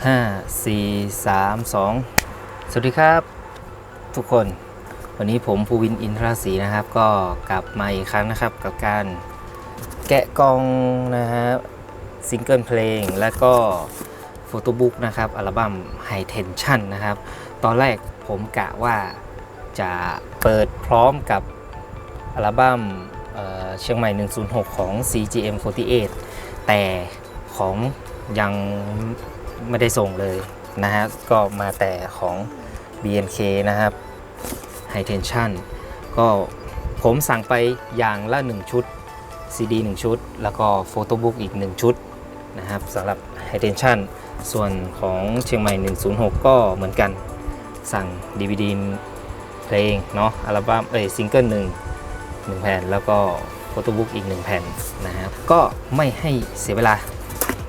5 4 3 2 สวัสดีครับ ทุกคน วันนี้ผมภูวินอินทราศรีนะครับ ก็กลับมาอีกครั้งนะครับ กับการแกะกล่องนะฮะซิงเกิลเพลง และก็โฟโต้บุ๊กนะครับ อัลบั้ม High Tension นะครับ ตอนแรกผมกะว่าจะเปิดพร้อมกับอัลบั้มเอ่อเชียงใหม่ 106 ของ CGM48 แต่ของยัง ไม่ได้ส่งเลยนะฮะก็มาแต่ของ BNK นะครับ High Tension ก็ผมสั่งไปอย่างละ 1 ชุด CD 1 ชุด แล้วก็โฟโต้บุ๊กอีก 1 ชุดนะครับสำหรับ High Tension ส่วนของเชียงใหม่ 106 ก็เหมือนกันสั่ง DVD เพลงเนาะอัลบั้มเอ้ยซิงเกิลหนึ่งหนึ่งแผ่น แล้วก็โฟโต้บุ๊กอีก 1 แผ่นนะครับก็ไม่ให้เสียเวลา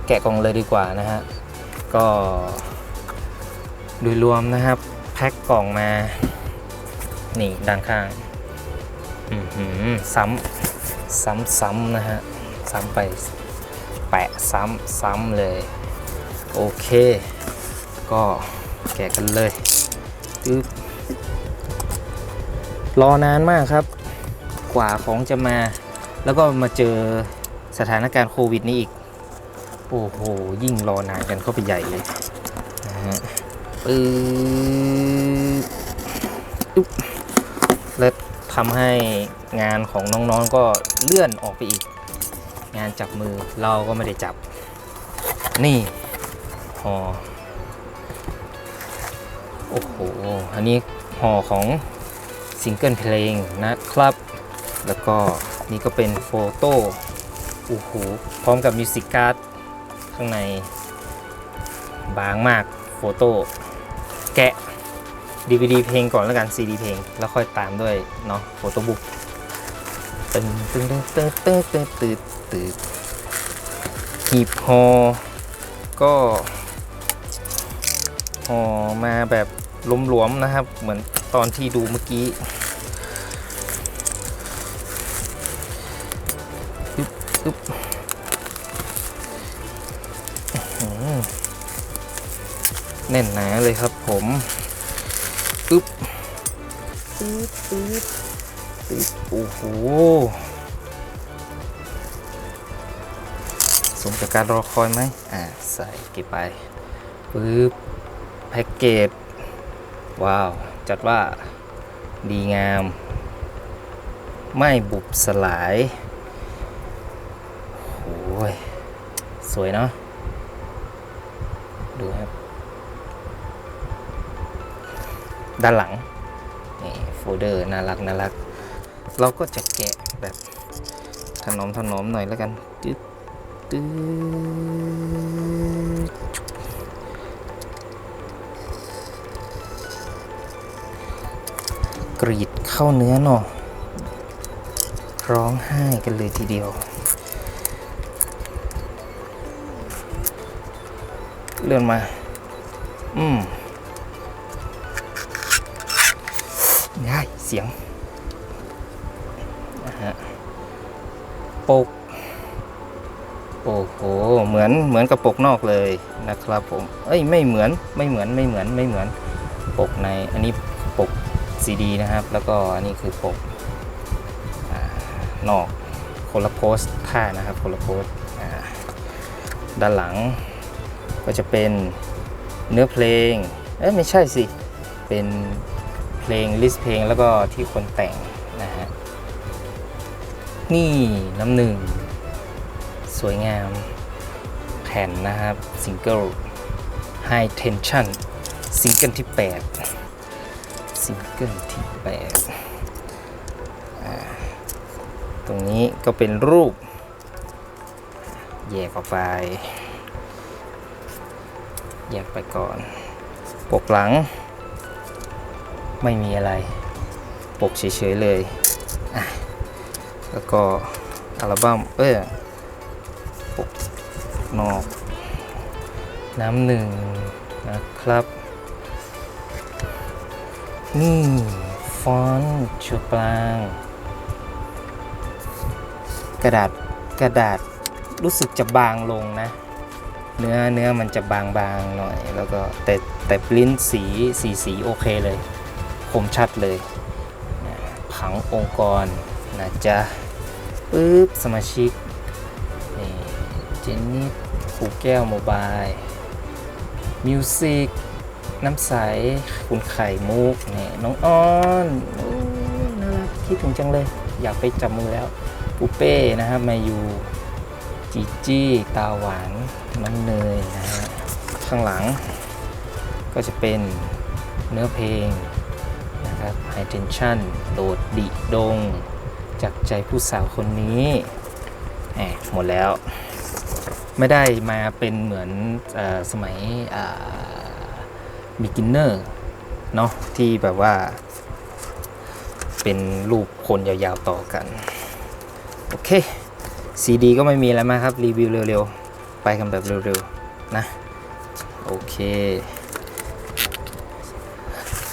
แกะกล่องเลยดีกว่านะฮะ ก็โดยรวมนะครับ แพ็คกล่องมา นี่ด้านข้างซ้ำซ้ำซ้ำนะฮะ ซ้ำไปแปะซ้ำซ้ำเลย โอเค ก็แกะกันเลยอึ๊บรอนานมากครับ กว่าของจะมา แล้วก็มาเจอสถานการณ์โควิดนี้อีก โอ้โห ยิ่งรอนานกันเข้าไปใหญ่เลยนะฮะปื๊ดุ๊บและทำให้งานของน้องๆก็เลื่อนออกไปอีก งานจับมือเราก็ไม่ได้จับ นี่ห่อโอ้โห อันนี้ห่อของซิงเกิลเพลงนะครับ แล้วก็นี่ก็เป็นโฟโต้โอ้โหพร้อมกับมิวสิกการ์ด ข้างใน บางมากโฟโต้แกะ DVD เพลงก่อนแล้วกัน CD เพลง แล้วค่อยตามด้วยเนาะโฟโต้บุ๊กตึงตึงตึงตึงตึงตึงตึงตึงหีบฮอก็หอมาแบบหลวมๆนะครับ เหมือนตอนที่ดูเมื่อกี้อึ๊บอึ๊บ แน่นหนาเลยครับผมอึ๊บอึ๊บอึ๊บอึ๊บโอ้โหสมกับการรอคอยไหมอ่าใส่เก็บไปปึ๊บแพ็กเกจว้าว จัดว่าดีงาม ไม่บุบสลายโอ้ย สวยเนาะดูครับ ด้านหลังนี่โฟลเดอร์น่ารักน่ารัก เราก็จะแกะแบบถนอมถนอมหน่อยแล้วกันตึ๊ดตึ๊ดกรีดเข้าเนื้อหน่อร้องไห้กันเลยทีเดียว เลื่อนมา อืม สียงนะฮะปก โอ้โห เหมือนเหมือนกับปกนอกเลยนะครับผม เอ้ยไม่เหมือนไม่เหมือนไม่เหมือนไม่เหมือนปกในอันนี้ปกซีดีนะครับ แล้วก็อันนี้คือปกอนอกคนละโพสท่านะครับคนละโพสด้านหลังก็จะเป็นเนื้อเพลง เอ้ยไม่ใช่สิ เป็น เพลงลิสต์เพลงแล้วก็ที่คนแต่งนะฮะนี่น้ำหนึ่ง สวยงามแผ่นนะครับซิงเกิล High Tension ซิงเกิลที่ 8 ซิงเกิลที่ 8 ตรงนี้ก็เป็นรูป แยกออกไป แยกไปก่อน ปกหลัง ไม่มีอะไร ปกเฉยๆเลย แล้วก็อัลบั้มเออปกนอก น้ำหนึ่งนะครับ นี่ฟอนต์ชูกลาง กระดาษกระดาษรู้สึกจะบางลงนะ เนื้อเนื้อมันจะบางๆหน่อย แล้วก็แต่แต่ปริ้นสีสีสีโอเคเลย คมชัดเลยนะผังองค์กรนะจ๊ะปึ๊บสมาชิกนี่เจนนี่ผูแก้วโมบายมิวสิกน้ำใส คุณไข่มุกนี่น้องอ้อนอน่ารักคิดถึงจังเลย อยากไปจับมือแล้วปูเป้นะครับมาอยู่จีจี้ตาหวานน้องเนยนะฮะข้างหลังก็จะเป็นเนื้อเพลง นะครับ High Tension โดดดิดง จากใจผู้สาวคนนี้แหมหมดแล้ว ไม่ได้มาเป็นเหมือนออสมัยบิกินเนอร์เนาะที่แบบว่า เป็นรูปคนยาวๆต่อกัน โอเคซีดีก็ไม่มีแล้วมาครับ รีวิวเร็วๆ ไปกันแบบเร็วๆ นะ โอเค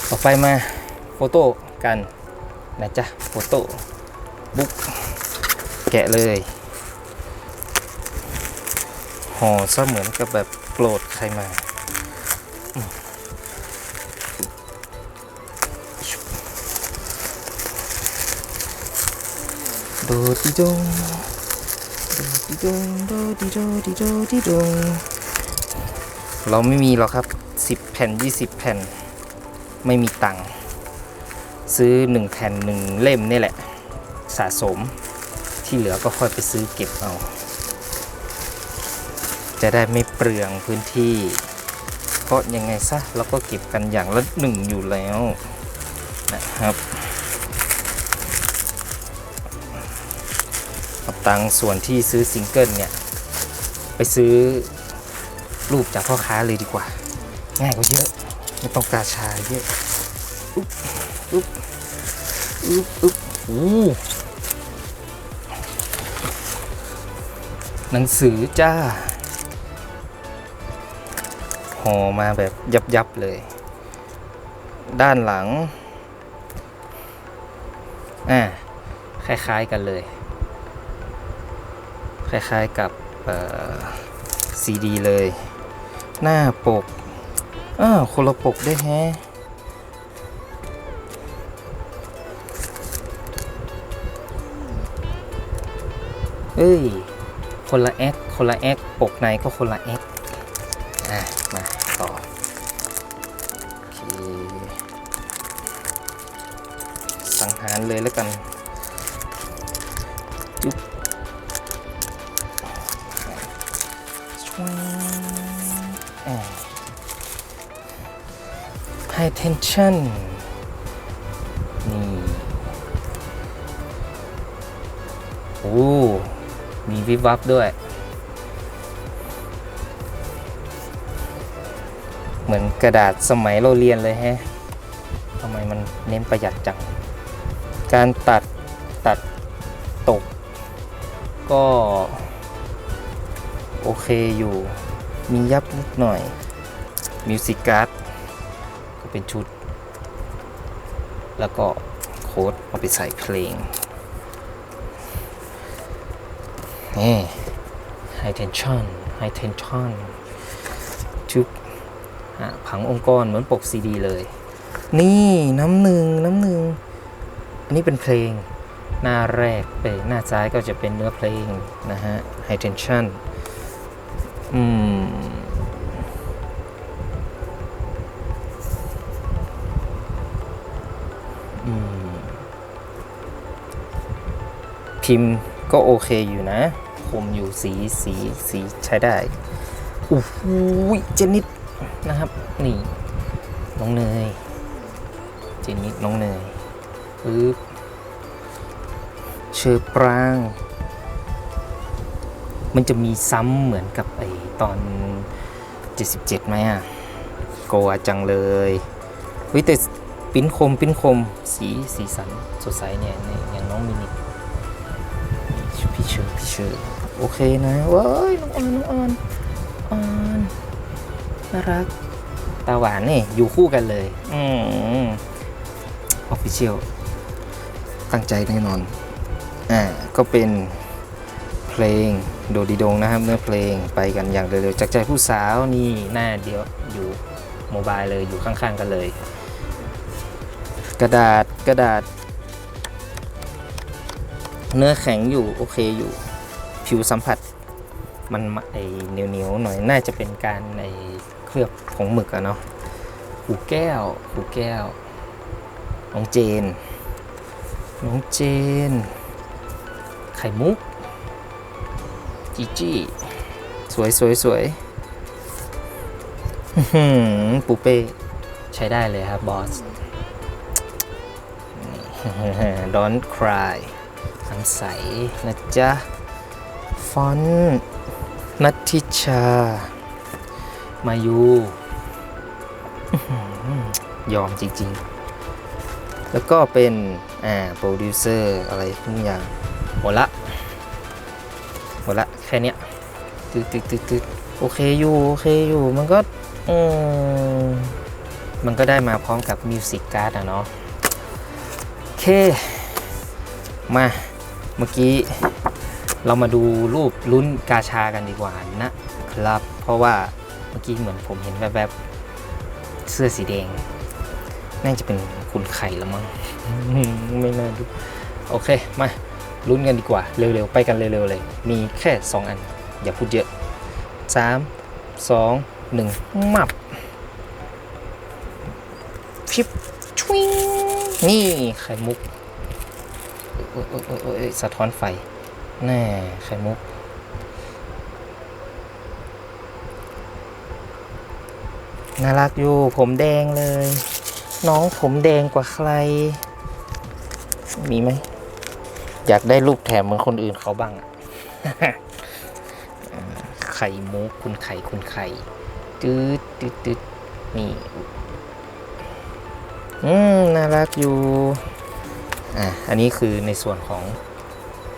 ต่อไปมา โฟโต้กันนะจ๊ะโฟโต้บุ๊กแกะเลยห่อซะเหมือนกับแบบโกรธใครมาโดดิดงโดดิดงโดดิโดดิโดดิดงเราไม่มีหรอกครับ 10 แผ่น 20 แผ่น ไม่มีตังค์ ซื้อ 1 แผ่น 1 เล่มนี่แหละ สะสมที่เหลือก็ค่อยไปซื้อเก็บเอา จะได้ไม่เปลืองพื้นที่ เพราะยังไงซะเราก็เก็บกันอย่างละหนึ่งอยู่แล้วนะครับเอาตังส่วนที่ซื้อซิงเกิลเนี่ย ไปซื้อรูปจากพ่อค้าเลยดีกว่า ง่ายกว่าเยอะ ไม่ต้องกาชาเยอะ อุ๊บอุ๊บอุ๊บอู้หนังสือจ้าห่อมาแบบยับยับๆเลย ด้านหลัง อ่า คล้ายๆกันเลย คล้ายๆกับซีดีเลย หน้าปกอ้าวคนละปกได้วยแฮะ เอ้ย คนละแอคคนละแอคปกในก็คนละแอคอะ มาต่อโอเคสังหารเลยแล้วกันจุ๊บชวงอ่า High tension วิบวับด้วย เหมือนกระดาษสมัยเราเรียนเลยแฮะทำไมมันเน้นประหยัดจัง การตัดตัดตก ก็ โอเคอยู่ มียับนิดหน่อยมิวสิกการ์ดก็เป็นชุด แล้วก็โค้ดเอาไปใส่เพลง นี่ high tension high tension ชุบผังองค์กรเหมือนปกซีดีเลย นี่น้ำหนึ่งน้ำหนึ่งอันนี้เป็นเพลงหน้าแรกไปหน้าซ้ายก็จะเป็นเนื้อเพลงนะฮะ high tension อืมอืมพิมพ์ก็โอเคอยู่นะ คมอยู่สีสีสีใช้ได้โอ้โหเจนิดนะครับนี่น้องเนยเจนิดน้องเนยปึ๊บเชอปราง มันจะมีซ้ำเหมือนกับไอตอน 77ไหมอะโกวาจังเลยเฮ้ยแต่ปิ้นคมปิ้นคมสีสีสันสดใสเนี่ยเนี่ยอย่างน้องมินิพี่เชอพี่เชอ โอเคนะว้ยน้องออนน้องออนออนน่ารักตาหวานนี่อยู่คู่กันเลยอืมออฟฟิเชียลตั้งใจแน่นอน อ่า ก็เป็นเพลงโดดีดงนะครับ เนื้อเพลงไปกันอย่างเร็วๆจากใจผู้สาวนี่หน้าเดียวอยู่โมบายเลยอยู่ข้างๆกันเลย กระดาษกระดาษ เนื้อแข็งอยู่ โอเคอยู่ ผิวสัมผัส มันไอเหนียวเหนียวๆหน่อยน่าจะเป็นการในเคลือบผงหมึกอะเนาะหูแก้วหูแก้ว น้องเจน น้องเจน ไข่มุก จีจี้สวยสวยสวยหือปูเป้ ใช้ได้เลยครับบอส Don't cry น้ำใสนะจ๊ะ อนต์นัททิชา มายูอื้อหือยอมจริงๆ แล้วก็เป็น อ่า โปรดิวเซอร์อะไรทุกอย่างหมดละหมดละ แค่เนี้ยตึ๊ดตึ๊ดตึ๊ดตึ๊ดโอเคอยู่ โอเคอยู่ มันก็ อืม มันก็ได้มาพร้อมกับมิวสิกการ์ดอะเนาะโอเค มา เมื่อกี้ เรามาดูรูปลุ้นกาชากันดีกว่านะครับ เพราะว่าเมื่อกี้เหมือนผมเห็นแวบๆเสื้อสีแดง น่าจะเป็นคุณไข่ล้วมั้งไม่น่าดู โอเค มาลุ้นกันดีกว่า เร็วๆ ไปกันเร็วๆเลย มีแค่ 2 อัน อย่าพูดเยอะ 3 2 1 มับฟิบชวิงนี่ไข่มุกโอ้ยสะท้อนไฟ แน่ไข่มุก น่ารักอยู่ ผมแดงเลย น้องผมแดงกว่าใคร มีไหม อยากได้รูปแถมเหมือนคนอื่นเขาบ้างอะอ่าไข่มุกคุณไข่คุณไข่ตืดตืดตืดนี่อืมน่ารักอยู่ อะ อันนี้คือในส่วนของ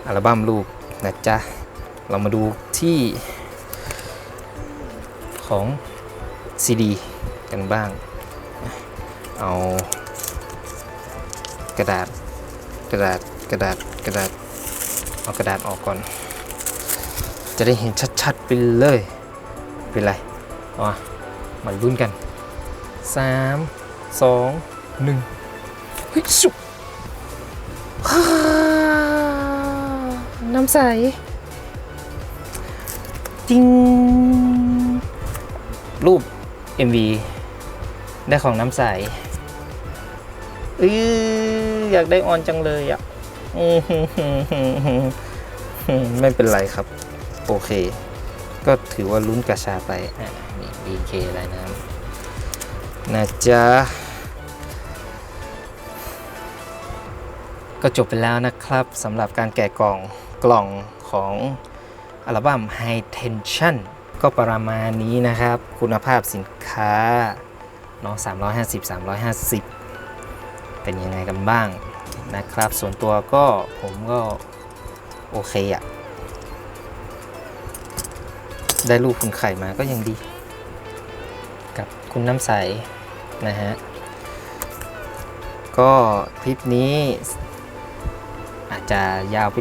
อัลบั้มรูปนะจ๊ะ เรามาดูที่ของซีดีกันบ้าง เอากระดาษกระดาษกระดาษกระดาษเอากระดาษออกก่อน จะได้เห็นชัดๆไปเลย เป็นไรเอามามาลุ้นกัน 3 2 1เฮ้ยสุฮ่ น้ำใส จริง รูป MV ได้ของน้ำใสเอออยากได้ออนจังเลยอะไม่เป็นไรครับ โอเค ก็ถือว่าลุ้นกระชาไปอะนี่ BK อะไรนะนะจ๊ะ ก็จบไปแล้วนะครับสำหรับการแกะกล่องกล่องของอัลบั้ม High Tension ก็ประมาณนี้นะครับ คุณภาพสินค้าเน้อง350 350 เป็นยังไงกันบ้างนะครับ ส่วนตัวก็ผมก็โอเคอะได้รูปคุณไข่มาก็ยังดี กับคุณน้ำใสนะฮะ ก็คลิปนี้ จะยาวไป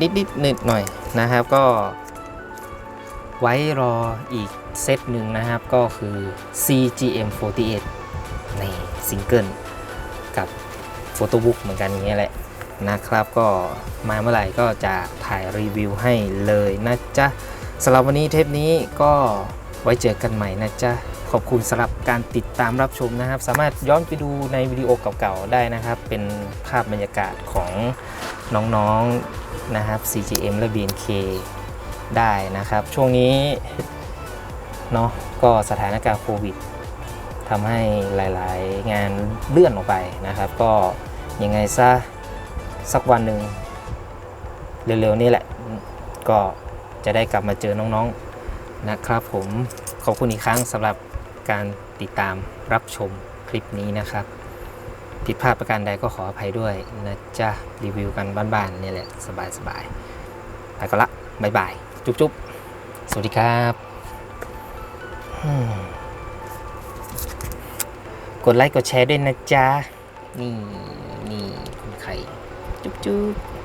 นิดนิดหนึดหน่อยนะครับ ก็ไว้รออีกเซตหนึ่งนะครับ ก็คือ CGM48 ในซิงเกิลกับโฟโต้บุ๊กเหมือนกันอย่างเงี้ยแหละนะครับ ก็มาเมื่อไหร่ก็จะถ่ายรีวิวให้เลยนะจ๊ะสำหรับวันนี้เทปนี้ก็ไว้เจอกันใหม่นะจ๊ะขอบคุณสำหรับการติดตามรับชมนะครับ สามารถย้อนไปดูในวิดีโอเก่าๆได้นะครับ เป็นภาพบรรยากาศของ น้องๆนะครับ CGM และ BNK ได้นะครับ ช่วงนี้เนาะก็สถานการณ์โควิดทำให้หลายๆ งานเลื่อนออกไปนะครับ ก็ยังไงซะสักวันหนึ่งเร็วๆ นี้แหละ ก็จะได้กลับมาเจอน้องๆนะครับ ผมขอบคุณอีกครั้งสำหรับการติดตามรับชมคลิปนี้นะครับ ผิดพลาดประการใดก็ขออภัยด้วยนะจ๊ะรีวิวกันบ้านๆนี่แหละสบายๆไปก็ละบายบายจุ๊บๆ สวัสดีครับกดไลค์กดแชร์ด้วยนะจ๊ะ นี่นี่คนไข่จุ๊บๆ